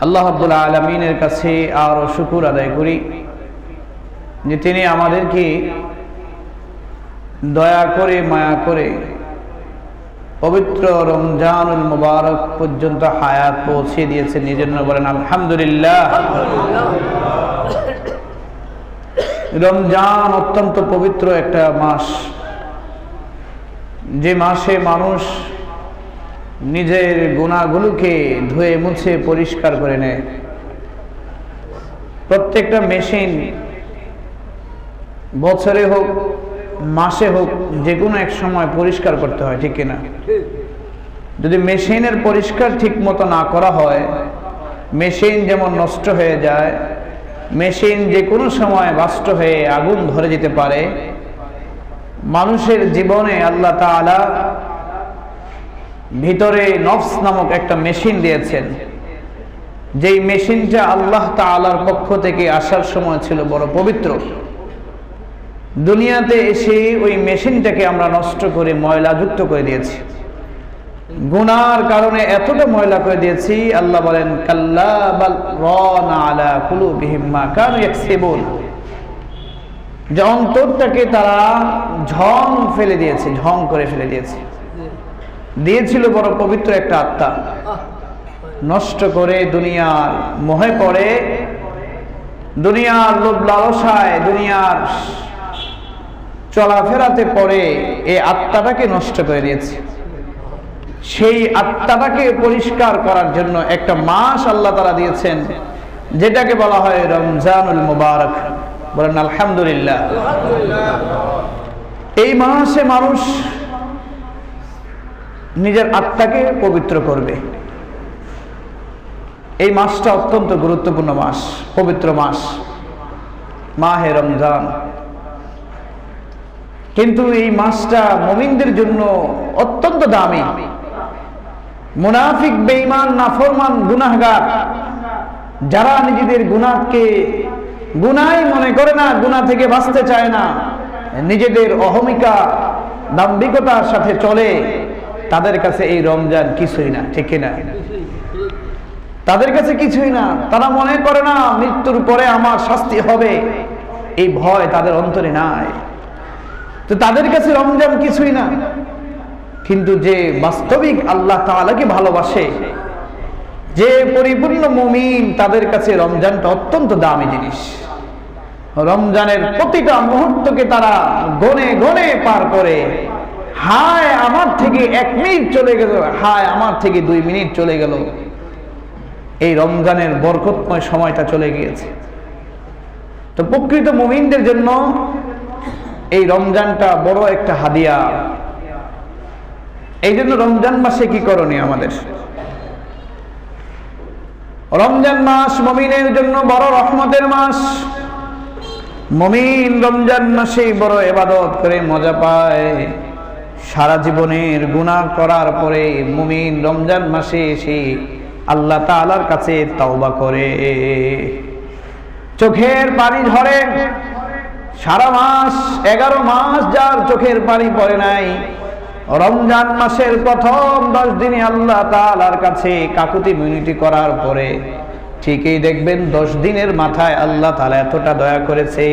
আল্লাহ আব্দুল আলমিনের কাছে আরও শুকুর আদায় করি যে তিনি আমাদেরকে দয়া করে, মায়া করে পবিত্র রমজানুল মুবারক পর্যন্ত হায়াত পৌঁছে দিয়েছেন। নিজের বলেন, আলহামদুলিল্লাহ। রমজান অত্যন্ত পবিত্র একটা মাস। যে মাসে মানুষ নিজের গুণাগুলোকে ধুয়ে মুছে পরিষ্কার করে নেয় প্রত্যেকটা মেশিন বছরে হোক, মাসে হোক যে কোনো এক সময় পরিষ্কার করতে হয়, ঠিক কিনা? যদি মেশিনের পরিষ্কার ঠিক মতো না করা হয়, মেশিন যেমন নষ্ট হয়ে যায়, মেশিন যে কোনো সময় বাষ্ট হয়ে আগুন ধরে যেতে পারে, মানুষের জীবনে আল্লাহ তাআলা ভিতরে নফস নামক একটা মেশিন দিয়েছেন। যেই মেশিনটা আল্লাহ তাআলার পক্ষ থেকে আসার সময় ছিল বড় পবিত্র। দুনিয়াতে এসে ওই মেশিনটাকে আমরা নষ্ট করে ময়লাযুক্ত করে দিয়েছি। গুনার কারণে এতটা ময়লা করে দিয়েছি, আল্লাহ বলেন, কাল্লা তারা ঝং ফেলে দিয়েছে, ঝং করে ফেলে দিয়েছে। দিয়েছিল বড় পবিত্র একটা আত্মা। নষ্ট করে দুনিয়ার মোহে পড়ে, দুনিয়ার লোভ লালসায়, দুনিয়ার চলাফেরাতে পড়ে এই আত্মাটাকে নষ্ট করে দিয়েছে। সেই আত্মাটাকে পরিষ্কার করার জন্য একটা মাস আল্লাহ তারা দিয়েছেন, যেটাকে বলা হয় রমজানুল মুবারক। বলেন আলহামদুলিল্লাহ। এই মাসে মানুষ নিজের আত্মাকে পবিত্র করবে। এই মাসটা অত্যন্ত গুরুত্বপূর্ণ মাস, পবিত্র মাস, মাহে রমজান। কিন্তু এই মাসটা মমিনদের জন্য অত্যন্ত দামি। মুনাফিক, বেঈমান, নাফরমান, গুনাহগার, যারা নিজেদের গুনাহকে গুনাই মনে করে না, গুনাহ থেকে বাঁচতে চায় না, নিজেদের অহমিকা, দাম্ভিকতার সাথে চলে। তাদের কাছে এই রমজান কিছুই না, ঠিক না তাদের কাছে কিছুই না। তারা মনে করে না, মৃত্যুর পরে আমার শাস্তি হবে। এই ভয় তাদের অন্তরে নাই। তো তাদের কাছে রমজান কিছুই না। কিন্তু যে বাস্তবিক আল্লাহ তাআলাকে ভালোবাসে, যে পরিপূর্ণ মুমিন, তাদের কাছে রমজানটা অত্যন্ত দামি জিনিস। রমজানের প্রতিটা মুহূর্তকে তারা গনে গনে পার করে। হায়, আমার থেকে এক মিনিট চলে গেল। হায়, আমার থেকে দুই মিনিট চলে গেল। এই রমজানের বরকতময় সময়টা চলে গিয়েছে। তো প্রকৃত মুমিনদের জন্য এই রমজানটা বড় একটা হাদিয়া। এই জন্য রমজান মাসে কি করণীয় আমাদের? রমজান মাস মমিনের জন্য বড় রহমতের মাস। মমিন রমজান মাসে বড় এবাদত করে মজা পায়। সারা জীবনের গুনাহ করার পরে মুমিন রমজান মাসে এসে আল্লাহ তাআলার কাছে তওবা করে। চোখের পানি ঝরে সারা মাস, এগারো মাস যার চোখের পানি পড়ে নাই, রমজান মাসের প্রথম দশ দিনে আল্লাহ তালার কাছে কাকুতি মিনিটি করার পরে ঠিকই দেখবেন দশ দিনের মাথায় আল্লাহ তালা এতটা দয়া করেছে,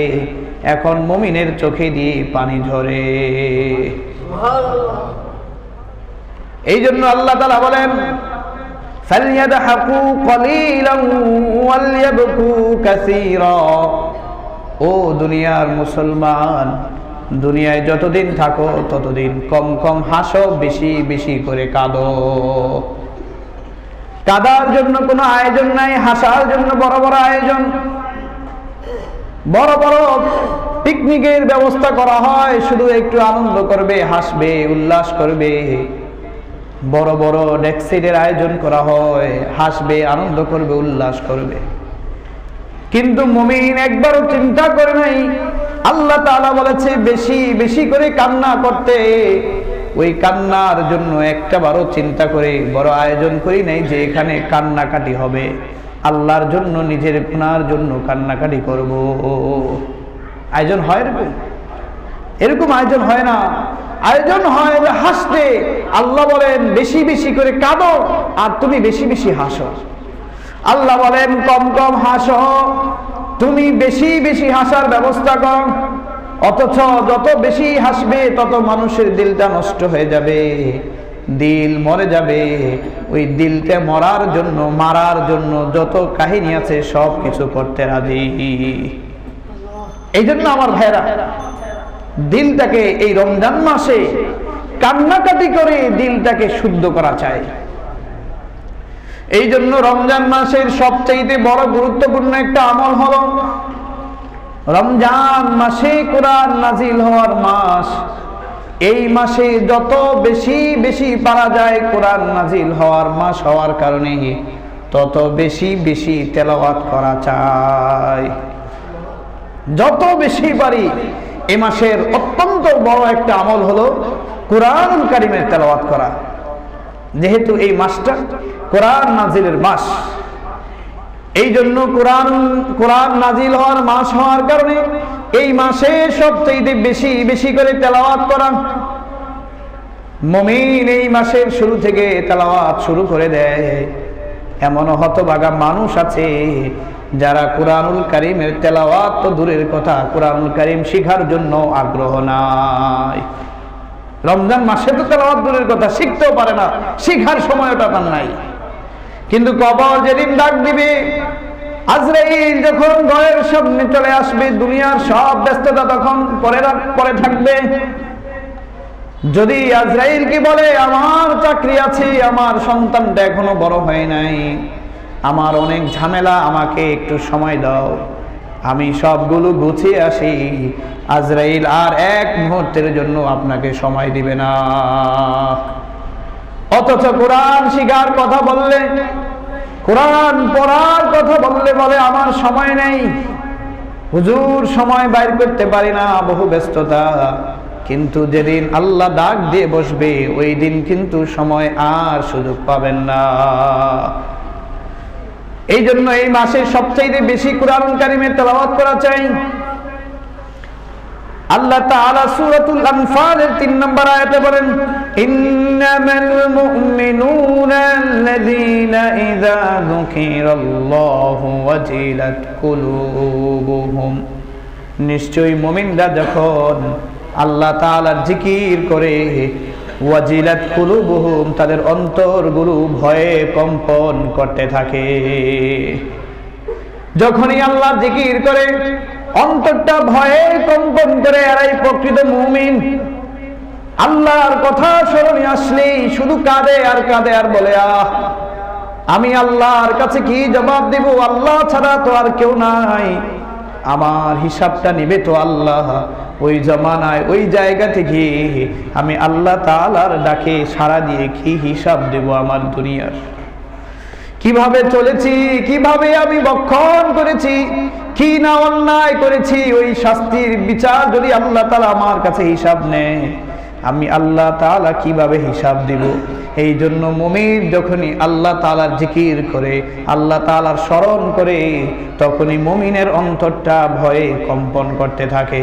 এখন মমিনের চোখে দিয়ে পানি ঝরে। এই জন্য আল্লাহ তালা বলেন ও দুনিয়ার মুসলমান, দুনিয়ায় যতদিন থাকো ততদিন কম কম হাসো, বেশি বেশি করে কাঁদো। কাদার জন্য কোনো আয়োজন নাই, হাসার জন্য বড় বড় আয়োজন। বড় বড় পিকনিকের ব্যবস্থা করা হয়, শুধু একটু আনন্দ করবে, হাসবে, উল্লাস করবে। বড় বড় ডেক্সিডের আয়োজন করা হয়, হাসবে, আনন্দ করবে, উল্লাস করবে। কিন্তু মুমিন একবারও চিন্তা করে নাই। আল্লাহ তাআলা বলেছে, বেশি বেশি করে কান্না করতে। ওই কান্নার জন্য একটা বারও চিন্তা করে, বড় আয়োজন করি নাই যে এখানে কান্নাকাটি হবে। আল্লাহর জন্য, নিজের গুনার জন্য কান্নাকাটি করব। আয়োজন হয় এরকম? এরকম আয়োজন হয় না। আয়োজন হয় যে হাসতে। আল্লাহ বলেন, বেশি বেশি করে কাঁদো আর তুমি বেশি বেশি হাসো। আল্লাহ বলেন, কম কম হাসো। তুমি বেশি বেশি হাসার ব্যবস্থা করো। অথচ যত বেশি হাসবে, তত মানুষের দিলটা নষ্ট হয়ে যাবে। দিল মরে যাবে। ওই দিলটা মরার জন্য, মারার জন্য যত কাহিনী আছে সব কিছু করতে রাজি। এই জন্য আমার ভাইরা দিলটাকে এই রমজান মাসে কান্নাকাটি করে দিলটাকে শুদ্ধ করা চাই। এই জন্য রমজান মাসের সবচাইতে বড় গুরুত্বপূর্ণ একটা আমল হলো, রমজান মাসে কোরআন নাজিল হওয়ার মাস। এই মাসে যত বেশি বেশি পারা যায় কোরআন নাজিল হওয়ার মাস হওয়ার কারণে তত বেশি বেশি তেলাওয়াত করা চাই। যত বেশি পারি এ মাসের অত্যন্ত বড় একটা আমল হলো কোরআন কারিমের তেলাওয়াত করা। যেহেতু এই মাসটা কোরআন নাজিলের মাস এই জন্য কোরআন কোরআন নাজিল হওয়ার মাস হওয়ার কারণে এই মাসে সবচেয়ে বেশি বেশি করে তেলাওয়াত করা। মমিন এই মাসের শুরু থেকে তেলাওয়াত শুরু করে দেয়। এমন হতবাগা মানুষ আছে যারা কোরআনুল কারিমের তেলাওয়াত তো দূরের কথা, কোরআনুল কারিম শিখার জন্য আগ্রহ নাই। রমজান মাসে তো তেলাওয়াত দূরের কথা, শিখতেও পারে না, শিখার সময়টা তার নাই। কিন্তু কবর যেদিন ডাক দিবে, আজরাইল যখন ঘরের সামনে চলে আসবে, দুনিয়ার সব ব্যস্ততা তখন পরে পরে থাকবে। যদি আজরাইল কি বলে, আমার চাকরি আছে, আমার সন্তানটা এখনও বড় হয় নাই। আমার অনেক ঝামেলা, আমাকে একটু সময় দাও। আমি সবগুলো গুছিয়ে আসি। আজরাইল আর এক মুহূর্তের জন্য আপনাকে সময় দিবে না। অথচ কোরআন শিকার কথা বললে, কোরআন পড়ার কথা বললে বলে আমার সময় নেই। হুজুর সময় বাইর করতে পারি না, বহু ব্যস্ততা। কিন্তু যেদিন আল্লাহ ডাক দিয়ে বসবে, ওই দিন কিন্তু সময় আর সুযোগ পাবেন না। এই জন্য এই মাসে সবচাইতে বেশি কোরআন কারিমের তেলাওয়াত করা চাই। আল্লাহ তাআলা সূরাতুল আনফালের 3 নম্বর আয়াতে বলেন, ইন্নামাল মুমিনুনা আল্লাযীনা ইযা যুকিরাল্লাহু ওয়াজিলাত কুলুবুহুম। নিশ্চয়ই মুমিনরা যখন আল্লাহ তাআলার জিকির করে তাদের অন্তরগুলো ভয়ে কম্পন করতে থাকে। যখনই আল্লাহ জিকির করে, অন্তরটা ভয়ে কম্পন করে, এরাই প্রকৃত মুমিন। আল্লাহর কথা স্মরণে আসলেই শুধু কাঁদে আর কাঁদে আর বলে, আহ, আমি আল্লাহর কাছে কি জবাব দেব? আল্লাহ ছাড়া তো আর কেউ নাই। আমার হিসাবটা নিবে তো আল্লাহ। ওই জমানায়, ওই জায়গা থেকে আমি আল্লাহ তালার ডাকে সারা দিয়ে কি হিসাব দেব আমার দুনিয়ার? কীভাবে চলেছি, কীভাবে আমি বক্ষণ করেছি, কি না অন্যায় করেছি, ওই শাস্তির বিচার যদি আল্লাহ তালা আমার কাছে হিসাব নেয় আমি আল্লাহ তালা কীভাবে হিসাব দিব? এই জন্য মমির যখনই আল্লাহ তালার জিকির করে, আল্লাহ তালার স্মরণ করে, তখনই মমিনের অন্তরটা ভয়ে কম্পন করতে থাকে।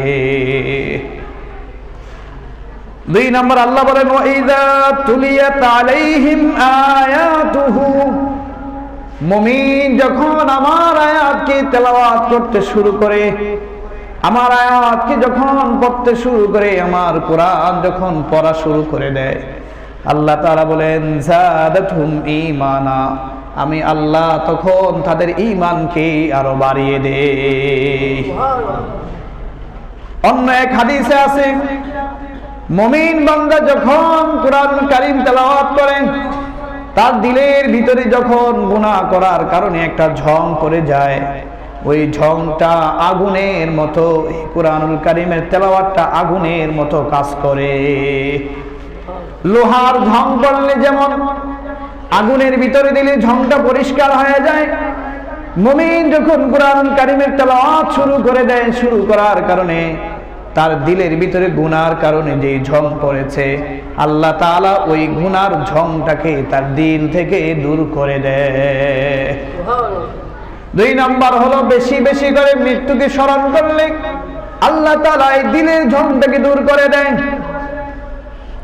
দুই নম্বর আল্লাহ বলেন মুমিন যখন আমার আয়াতকে তেলাওয়াত করতে শুরু করে আমার আয়াতকে যখন পড়তে শুরু করে, আমার কোরআন যখন পড়া শুরু করে দেয়, আল্লাহ তারা বলেন ঈমানা। আমি আল্লাহ তখন তাদের ইমানকে আরও বাড়িয়ে দে অন্য এক হাদিসে আছে, মমিন বান্দা যখন কোরআন কারিম তেলাওয়াত করেন তার দিলের ভিতরে যখন গুনাহ করার কারণে একটা ঝং করে যায় ওই ঝংটা আগুনের মতো কোরআনুল কারিমের তেলাওয়াতটা আগুনের মতো কাজ করে। লোহার ঝং পড়লে যেমন আগুনের ভিতরে দিলে ঝংটা পরিষ্কার হয়ে যায়, মমিন যখন কোরআন কারিমের তেলাওয়াত শুরু করে দেয়, শুরু করার কারণে তার দিলের ভিতরে গুনার কারণে যে ঝং পড়েছে, আল্লাহ তাআলা ওই গুনার ঝংটাকে তার দিল থেকে দূর করে দেয়। দুই নাম্বার হলো বেশি বেশি করে মৃত্যুকে স্মরণ করলে আল্লাহ তাআলা এই দিলের ঝংটাকে দূর করে দেয়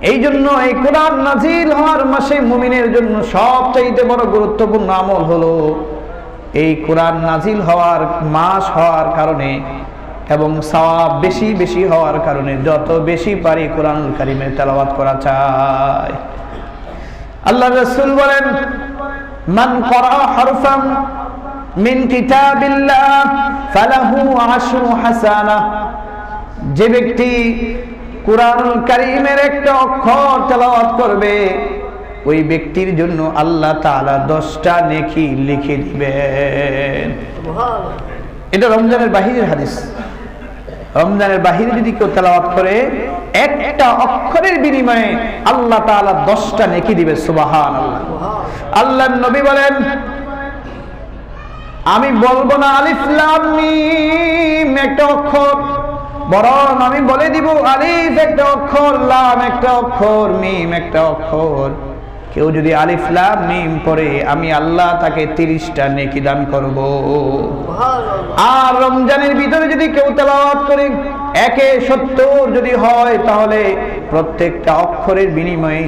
এই জন্য এই কোরআন নাজিল হওয়ার মাসে মুমিনের জন্য সবচাইতে বড় গুরুত্বপূর্ণ আমল হলো এই কোরআন নাজিল হওয়ার মাস হওয়ার কারণে এবং সওয়াব বেশি বেশি হওয়ার কারণে যত বেশি পারি কোরআন কারিমের তেলাওয়াত করা চায় আল্লাহ রসুল বলেন, মান করা হরফাম মিন কিতাবিল্লাহ ফালাহু আশরু হাসানা। যে ব্যক্তি কোরআনুল কারীমের একটা অক্ষর তেলাওয়াত করবে ওই ব্যক্তির জন্য আল্লাহ তাআলা দশটা নেকি লিখে দিবেন। এটা রমজানের বাহিরের হাদিস। রমজানের বাহিরে যদি কেউ তেলাওয়াত করে একটা অক্ষরের বিনিময়ে আল্লাহ তাআলা দশটা নেকি দিবে সুবাহান আল্লাহ নবী বলেন আমি বলব না আলিফ লাম একটা অক্ষর। বরং আমি বলে দিব আলিফ, একটা অক্ষর, লাম, একটা অক্ষর, মিম, একটা অক্ষর। কেউ যদি আলিফ লাম মিম পড়ে, আমি আল্লাহ তাকে তিরিশটা নেকি দান করব। আর রমজানের ভিতরে যদি কেউ তেলাওয়াত করে, একে সত্তর যদি হয়, তাহলে প্রত্যেকটা অক্ষরের বিনিময়ে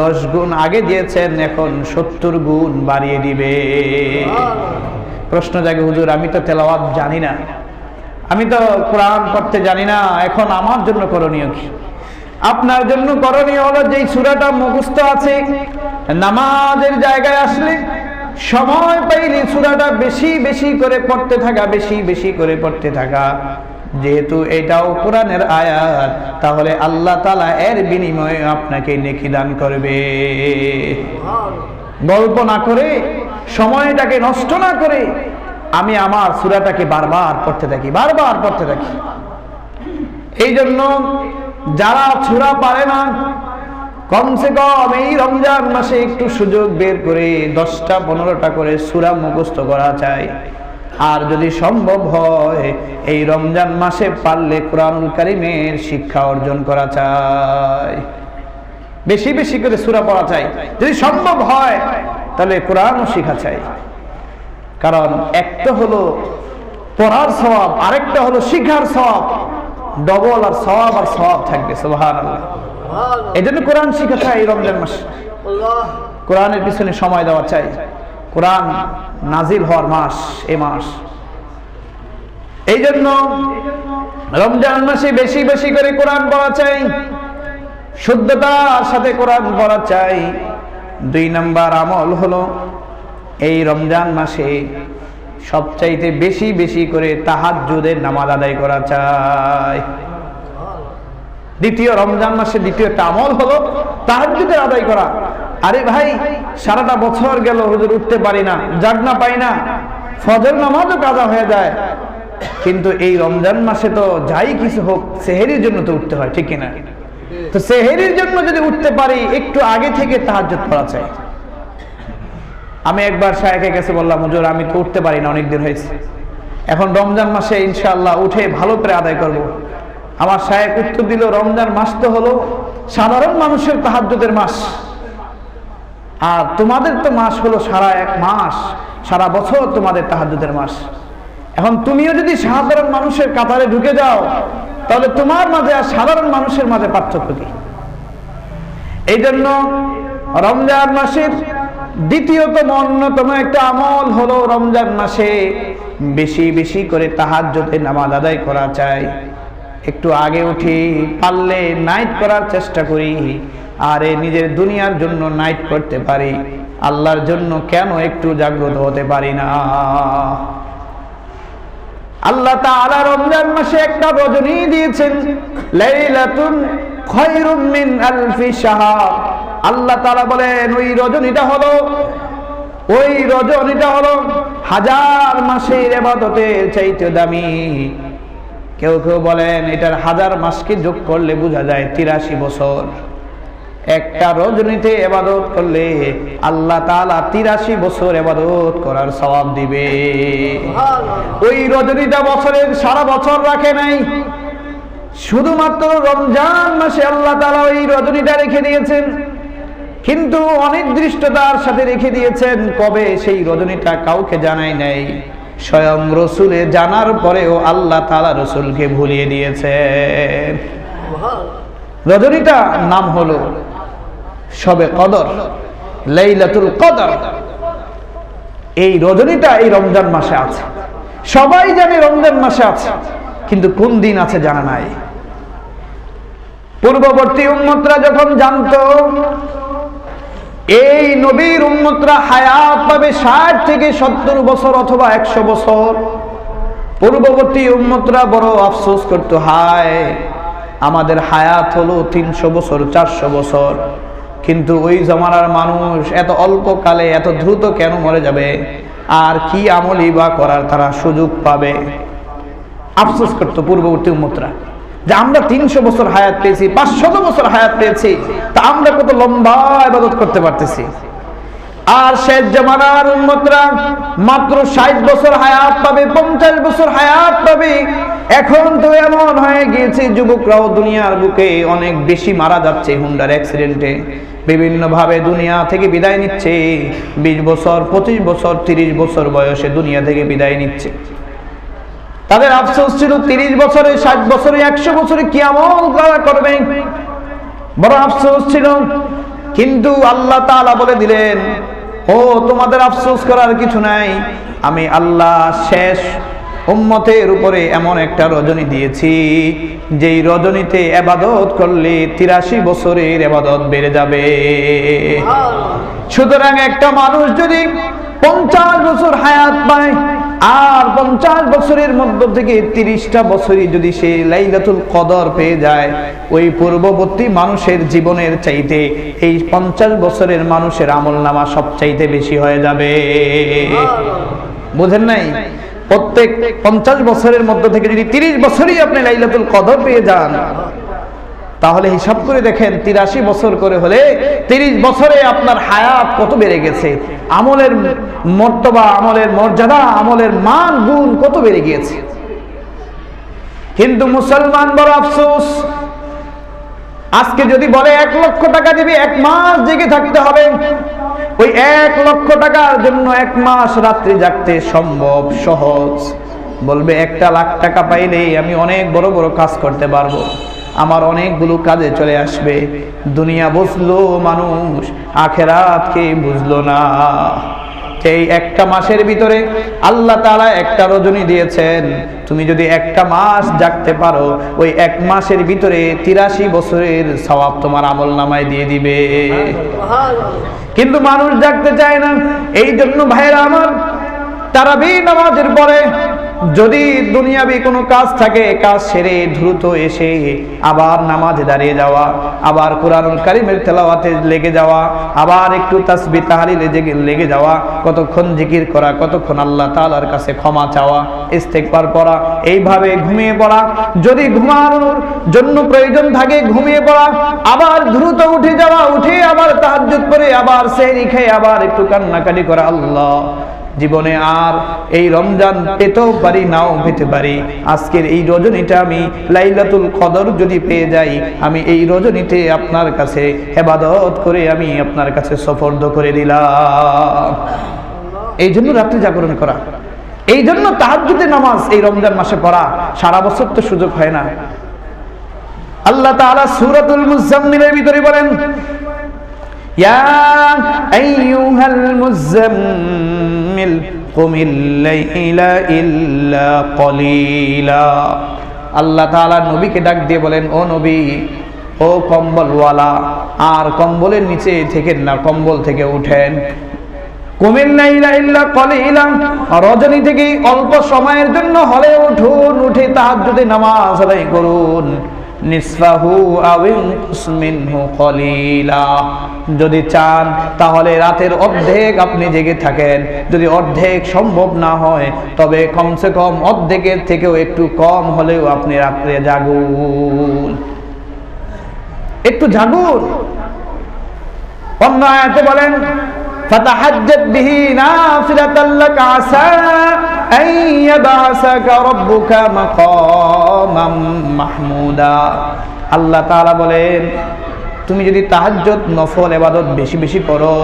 দশ গুণ আগে দিয়েছেন, এখন সত্তর গুণ বাড়িয়ে দিবে। প্রশ্ন জাগে, হুজুর, আমি তো তেলাওয়াত জানি না। আমি তো কোরআন পড়তে জানি না। এখন আমার জন্য করণীয় কি? আপনার জন্য করণীয় হলো যেই সুরাটা মুখস্থ আছে, নামাজের জায়গায় আসলে সময় পাইলে সুরাটা বেশি বেশি করে পড়তে থাকা, বেশি বেশি করে পড়তে থাকা। যেহেতু এটাও কোরআনের আয়াত, তাহলে আল্লাহ তালা এর বিনিময়ে আপনাকে নেকি দান করবে। গল্প না করে সময়টাকে নষ্ট না করে আমি আমার সুরাটাকে বারবার পড়তে থাকি, বারবার পড়তে থাকি। এই জন্য যারা ছুরা পারে না, কমসে কম এই রমজান মাসে একটু সুযোগ বের করে দশটা, পনেরোটা করে সুরা মুখস্থ করা চাই আর যদি সম্ভব হয়, এই রমজান মাসে পারলে কোরআনুল কারিমের শিক্ষা অর্জন করা চাই বেশি বেশি করে সুরা পড়া চাই যদি সম্ভব হয় তাহলে কোরআনও শিখা চাই। কারণ একটা হলো পড়ার স্বভাব আরেকটা হলো শিখার স্বভাব। ডবল আর স্বভাব আর স্বভাব থাকবে সোহান এই জন্য কোরআন শিখা চাই এই রমজান মাসে। কোরআনের পিছনে সময় দেওয়া চাই। কোরআন নাজিল হওয়ার মাস এ মাস। এই জন্য রমজান মাসে বেশি বেশি করে কোরআন পড়া চাই। শুদ্ধতার সাথে কোরআন পড়া চাই। দুই নাম্বার আমল হলো এই রমজান মাসে সবচাইতে বেশি বেশি করে তাহাজ্জুদের নামাজ আদায় করা চাই। দ্বিতীয় রমজান মাসে দ্বিতীয় একটা আমল হলো তাহাজ্জুদের আদায় করা। আরে ভাই, সারাটা বছর গেল, হুজুর উঠতে পারি না জাগনা পাই না, ফজর নামাজও কাজা হয়ে যায়। কিন্তু এই রমজান মাসে তো যাই কিছু হোক, সেহেরির জন্য তো উঠতে হয়, ঠিক কিনা? তো সেহেরির জন্য যদি উঠতে পারি, একটু আগে থেকে তাহাজ্জুদ করা চাই। আমি একবার শায়েখে গেছে, বললাম, হুজুর, আমি তো উঠতে পারি না অনেকদিন হয়েছে। এখন রমজান মাসে ইনশাআল্লাহ উঠে ভালো করে আদায় করব। আমার শায়েক উত্তর দিল, রমজান মাস তো হলো সাধারণ মানুষের তাহাজ্জুদের মাস। আর তোমাদের তো মাস হলো সারা এক মাস, সারা বছর তোমাদের তাহাজ্জুদের মাস। এখন তুমিও যদি সাধারণ মানুষের কাতারে ঢুকে যাও তাহলে তোমার মাঝে আর সাধারণ মানুষের মাঝে পার্থক্য কি? এই জন্য রমজান মাসের দ্বিতীয়তম অন্যতম একটা আমল হলো রমজান মাসে বেশি বেশি করে তাহাজ্জতে নামাজ আদায় করা চাই। একটু আগে উঠি পারলে নাইট করার চেষ্টা করি, আর নিজের দুনিয়ার জন্য নাইট করতে পারি, আল্লাহর জন্য কেন একটু জাগ্রত হতে পারি না? আল্লাহ তাআলা রমজান মাসে একটা রজনী দিয়েছেন। লাইলাতুন খায়রুম মিন আলফি শাহর আল্লাহ তাআলা বলেন, ওই রজনীটা হলো, ওই রজনীটা হলো হাজার মাসের ইবাদতের চাইতে দামি। কেউ কেউ বলেন, এটার হাজার মাসকে যোগ করলে বোঝা যায় তিরাশি বছর। একটা রজনীতে এবাদত করলে আল্লাহ তাআলা তিরাশি বছর এবাদত করার সওয়াব দিবে। ওই রজনীটা বছরের সারা বছর রাখে নাই। শুধুমাত্র রমজান মাসে আল্লাহ তালা ওই রজনীটা রেখে দিয়েছেন। কিন্তু অনির্দিষ্টতার সাথে রেখে দিয়েছেন কবে সেই রজনীটা কাউকে জানাই নাই। স্বয়ং রসুলে জানার পরেও আল্লাহ তালা রসুলকে ভুলিয়ে দিয়েছেন। রজনীটা নাম হলো সবে কদর, লাইলাতুল কদর। এই রজনীটা এই রমজান মাসে আছে। সবাই জানে রমজান মাসে আছে, কিন্তু কোন দিন আছে জানা নাই। পূর্ববর্তী উন্মতরা যখন জানতো, এই নবীর উন্মতরা হায়াত পাবে ষাট থেকে সত্তর বছর অথবা একশো বছর। পূর্ববর্তী উন্মতরা বড় আফসোস করতো, হায়, আমাদের হায়াত হলো তিনশো বছর, চারশো বছর। কিন্তু ওই জমানার মানুষ এত অল্প কালে, এত দ্রুত কেন মরে যাবে? আর কি আমলই বা করার তারা সুযোগ পাবে? আফসোস করতো পূর্ববর্তী উন্মতরা যে আমরা তিনশো বছর হায়াত পেয়েছি, পাঁচশত বছর হায়াত পেয়েছি, তা আমরা কত লম্বা ইবাদত করতে পারতেছি। আর শেষ জামানার উন্মতরা মাত্র ষাট বছর হায়াত পাবে, পঞ্চাশ বছর হায়াত পাবে। এখন তো এমন হয়ে গিয়েছে, যুবকরাও দুনিয়ার বুকে অনেক বেশি মারা যাচ্ছে হুন্ডার অ্যাক্সিডেন্টে। বিভিন্ন ভাবে দুনিয়া থেকে বিদায় নিচ্ছে। বিশ বছর, পঁচিশ বছর, তিরিশ বছর বয়সে দুনিয়া থেকে বিদায় নিচ্ছে। তাদের আফসোস ছিল তিরিশ বছরে, ষাট বছরে, একশো বছরে কি তারা করবে? বড় আফসোস ছিল। কিন্তু আল্লাহ তাআলা বলে দিলেন, ও, তোমাদের আফসোস করার কিছু নাই। আমি আল্লাহ শেষ উম্মতের উপরে এমন একটা রজনী দিয়েছি, যেই রজনীতে এবাদত করলে তিরাশি বছরের এবাদত বেড়ে যাবে। সুতরাং একটা মানুষ যদি পঞ্চাশ বছর হায়াত পায়, আর পঞ্চাশ বছরের মধ্য থেকে তিরিশটা বছরই যদি সে লাইলাতুল কদর পেয়ে যায়, ওই পূর্ববর্তী মানুষের জীবনের চাইতে এই পঞ্চাশ বছরের মানুষের আমল নামা সব চাইতে বেশি হয়ে যাবে। বুঝেন নাই? প্রত্যেক পঞ্চাশ বছরের মধ্য থেকে যদি তিরিশ বছরই আপনি লাইলাতুল কদর পেয়ে যান, তাহলে হিসাব করে দেখেন তিরাশি বছর করে হলে তিরিশ বছরে আপনার হায়াত কত বেড়ে গেছে, আমলের মর্তবা, আমলের মর্যাদা, আমলের মান, গুণ কত বেড়ে গিয়েছে। কিন্তু মুসলমান বড় আফসোস, আজকে যদি বলে এক লক্ষ টাকা দিবি, এক মাস জেগে থাকতে হবে। ওই এক লক্ষ টাকার জন্য এক মাস রাত্রি জাগতে সম্ভব, সহজ। বলবে, একটা লাখ টাকা পাইলেই আমি অনেক বড় বড় কাজ করতে পারব। আমার অনেকগুলো কাজে চলে আসবে। দুনিয়া বুঝলো মানুষ আখেরাতকে বুঝলো না। এই একটা মাসের ভিতরে আল্লাহ তালা একটা রজনী দিয়েছেন। তুমি যদি একটা মাস জাগতে পারো, ওই এক মাসের ভিতরে তিরাশি বছরের সবাব তোমার আমল নামায় দিয়ে দিবে। কিন্তু মানুষ জাগতে চায় না। এই জন্য ভাইয়েরা আমার, তারাবি নামাজের পরে যদি দুনিয়াবি কোনো কাজ থাকে, কাজ সেরে দ্রুত এসে আবার নামাজে দাঁড়িয়ে যাওয়া, আবার কোরআনুল কারিমের তেলাওয়াতে লেগে যাওয়া, আবার একটু তাসবি তাহারিলে লেগে যাওয়া, কতক্ষণ জিকির করা, কতক্ষণ আল্লাহ তালার কাছে ক্ষমা চাওয়া, ইস্তেগফার করা, এইভাবে ঘুমিয়ে পড়া। যদি ঘুমানোর জন্য প্রয়োজন থাকে, ঘুমিয়ে পড়া, আবার দ্রুত উঠে যাওয়া, উঠে আবার তাহাজ্জুদ করে আবার সেহরি খেয়ে আবার একটু কান্নাকাটি করা, আল্লাহ। জীবনে আর এই রমজান পেতেও পারি, নাও পেতে পারি। আজকের এই রজনীটা আমি লাইলাতুল কদর যদি পেয়ে যাই, আমি এই রজনীতে আপনার কাছে হেবাদত করে আমি আপনার কাছে সফর্দ করে দিলাম। এই জন্য রাত্রি জাগরণ করা। এই জন্য তাহাজ্জুদের নামাজ এই রমজান মাসে পড়া। সারা বছর তো সুযোগ হয় না। আল্লাহ তাআলা সূরাতুল মুজাম্মিলের ভিতরে বলেন, ইয়া আইয়ুহাল মুজাম্মিল লাইলা ইল্লা কলিলা। আল্লাহ নবীকে ডাক দিয়ে বলেন, ও নবী, ও কম্বলওয়ালা, আর কম্বলের নিচে থেকে না, কম্বল থেকে উঠেন। রজনী থেকে অল্প সময়ের জন্য হলে উঠুন, উঠে তাহার যদি নামাজ আদায় করুন। নিসফাহু মিনহু কলিলা। যদি চান, তাহলে রাতের অর্ধেক আপনি জেগে থাকেন। যদি অর্ধেক সম্ভব না হয়, তবে কমসে কম অর্ধেকের থেকেও একটু কম হলেও আপনি রাত্রে জাগুন। একটু জাগুন। অন্য আয়াতে বলেন, ফাতাহাজ্জাত বিহি নাফিলাতাল্লাকা আসা। أن يبعثك ربك مقاما محمودا আল্লাহ তাআলা বলেন তুমি যদি তাহাজ্জুদ নফল ইবাদত বেশি বেশি করো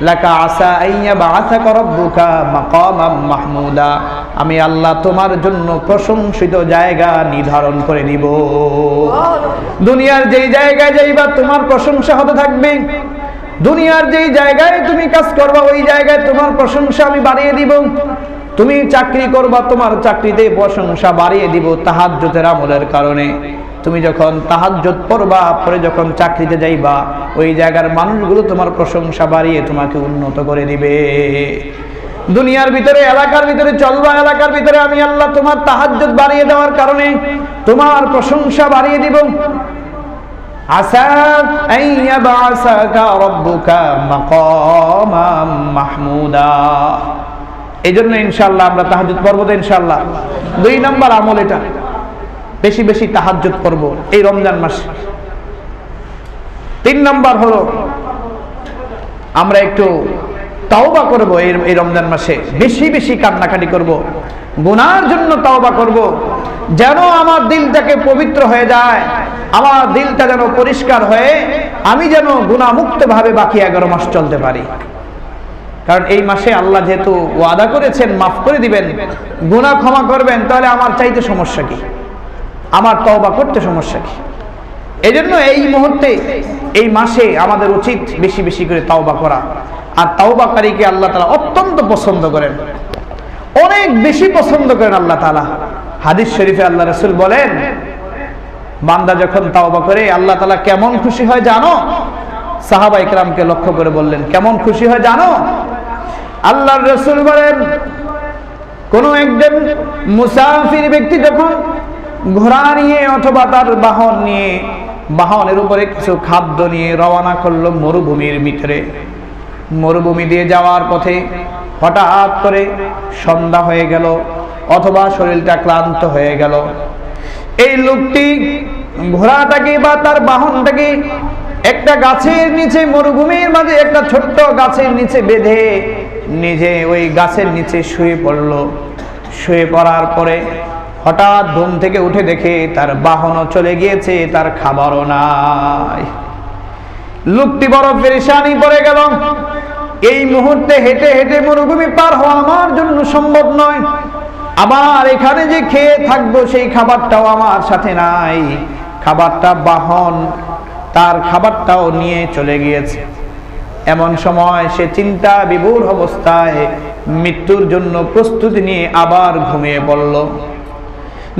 লাকা আসা আইয়া বাআসাকা রাব্বুকা মাকামাম মাহমুদা আমি আল্লাহ তোমার জন্য প্রশংসিত জায়গা নির্ধারণ করে দিব দুনিয়ার যেই জায়গায় যাইবা তোমার প্রশংসা হতে থাকবে দুনিয়ার যেই জায়গায় তুমি কাজ করবা ওই জায়গায় তোমার প্রশংসা আমি বাড়িয়ে দিব তুমি চাকরি করবা, তোমার চাকরিতে প্রশংসা বাড়িয়ে দিব তাহাজ্জুদের আমলের কারণে। তুমি যখন তাহাজ্জুদ পড়বা, পরে যখন চাকরিতে যাইবা, ওই জায়গার মানুষগুলো তোমার প্রশংসা বাড়িয়ে তোমাকে উন্নত করে দিবে। দুনিয়ার ভিতরে, এলাকার ভিতরে, চলবা এলাকার ভিতরে আমি আল্লাহ তোমার তাহাজ্জুদ বাড়িয়ে দেওয়ার কারণে তোমার প্রশংসা বাড়িয়ে দিব। আসা মাহমুদা। এই জন্য ইনশাল্লাহ আমরা তাহাজুদ পড়ব তো ইনশাল্লাহ দুই নম্বর আমল এটা। বেশি বেশি তাহাজুদ পড়ব এই রমজান মাসে। তিন নম্বর হলো, আমরা একটু তাওবা করব এই এই রমজান মাসে। বেশি বেশি কান্নাকাটি করব। গুনার জন্য তাওবা করব। যেন আমার দিলটাকে পবিত্র হয়ে যায়, আমার দিলটা যেন পরিষ্কার হয়ে, আমি যেন গুণামুক্ত ভাবে বাকি এগারো মাস চলতে পারি। কারণ এই মাসে আল্লাহ যেহেতু ওয়াদা করেছেন, মাফ করে দিবেন, গুনাহ ক্ষমা করবেন, তাহলে আমার চাইতে সমস্যা কি? আমার তওবা করতে সমস্যা কি? এই জন্য এই মুহূর্তে, এই মাসে আমাদের উচিত বেশি বেশি করে তাওবা করা। আর তাওবাকারীকে আল্লাহ তালা অত্যন্ত পছন্দ করেন। অনেক বেশি পছন্দ করেন আল্লাহ তালা হাদিস শরীফে আল্লাহ রসুল বলেন, বান্দা যখন তাওবা করে, আল্লাহ তালা কেমন খুশি হয় জানো? সাহাবা ইকরামকে লক্ষ্য করে বললেন, কেমন খুশি হয় জানো? আল্লাহর রসুল বলেন, কোন একজন মুসাফির ব্যক্তি যখন ঘোড়া নিয়ে অথবা তার বাহন নিয়ে, বাহনের উপরে কিছু খাদ্য নিয়ে রওনা করল মরুভূমির ভিতরে, মরুভূমি দিয়ে যাওয়ার পথে হঠাৎ করে সন্ধ্যা হয়ে গেল অথবা শরীরটা ক্লান্ত হয়ে গেল। এই লোকটি ঘোড়াটাকে বা তার বাহনটাকে একটা গাছের নিচে, মরুভূমির মাঝে একটা ছোট্ট গাছের নিচে বেঁধে নিজে ওই গাছের নিচে শুয়ে পড়ল। শুয়ে পড়ার পরে হঠাৎ ঘুম থেকে উঠে দেখে তার বাহনও চলে গিয়েছে, তার খাবারও নাই। লোকটি বড় পেরেশানি পড়ে গেল। এই মুহূর্তে হেঁটে হেঁটে মরুভূমি পার হওয়া আমার জন্য সম্ভব নয়। আবার এখানে যে খেয়ে থাকব সেই খাবারটাও আমার সাথে নাই। খাবারটা বাহন, তার খাবারটাও নিয়ে চলে গিয়েছে। এমন সময় সে চিন্তা বিভোর অবস্থায় মৃত্যুর জন্য প্রস্তুতি নিয়ে আবার ঘুমিয়ে পড়ল।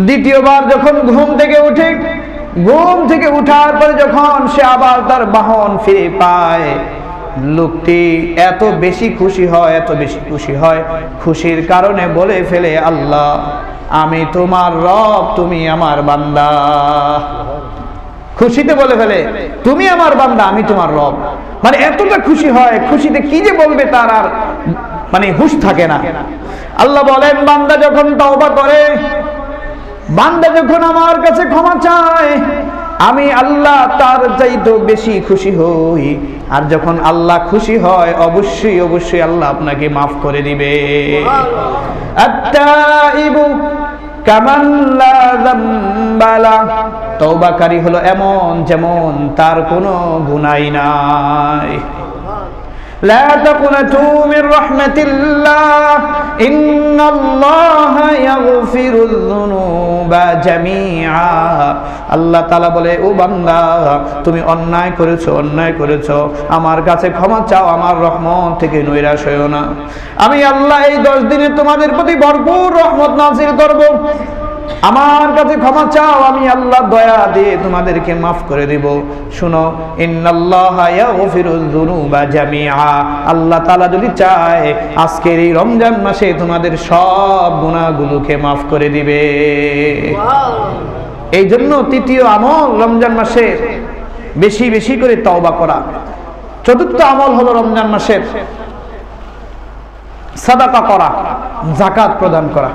দ্বিতীয়বার যখন ঘুম থেকে উঠে, ঘুম থেকে উঠার পরে যখন সে আবার তার বাহন ফিরে পায়, লোকটি এত বেশি খুশি হয়, এত বেশি খুশি হয়, খুশির কারণে বলে ফেলে, আল্লাহ, আমি তোমার রব, তুমি আমার বান্দা। খুশিতে বলে ফেলে তুমি আমার বান্দা আমি তোমার রব। মানে এতটা খুশি হয় খুশিতে কি যে বলবে তার আর মানে হুশ থাকে না। আল্লাহ বলেন বান্দা যখন তওবা করে বান্দা যখন আমার কাছে ক্ষমা চায় আমি আল্লাহ তার চাইতে বেশি খুশি হই। আর যখন আল্লাহ খুশি হয় অবশ্যই অবশ্যই আল্লাহ আপনাকে মাফ করে দিবে। আত্তাইবু কামাল্লা জাম্বালা তওবাকারী হলো এমন যেমন তার কোনো গুনাই নাই لا تقنطوا من رحمة الله إن الله يغفر الذنوب جميعا আল্লাহ তালা বলে ও বান্দা তুমি অন্যায় করেছো অন্যায় করেছো আমার কাছে ক্ষমা চাও আমার রহমত থেকে নৈরাশ হইও না আমি আল্লাহ এই দশ দিনে তোমাদের প্রতি ভরপুর রহমত নাজির করব আমার কাছে ক্ষমা চাও আমি আল্লাহ দয়া দিয়ে তোমাদেরকে মাফ করে দিব। শুনো আল্লাহ তাআলা যদি চায় আজকের এই রমজান মাসে তোমাদের সব গুনাহগুলোকে মাফ করে দিবে। এই জন্য তৃতীয় আমল রমজান মাসে বেশি বেশি করে তওবা করা। চতুর্থ আমল হলো রমজান মাসের সাদাকা করা জাকাত প্রদান করা।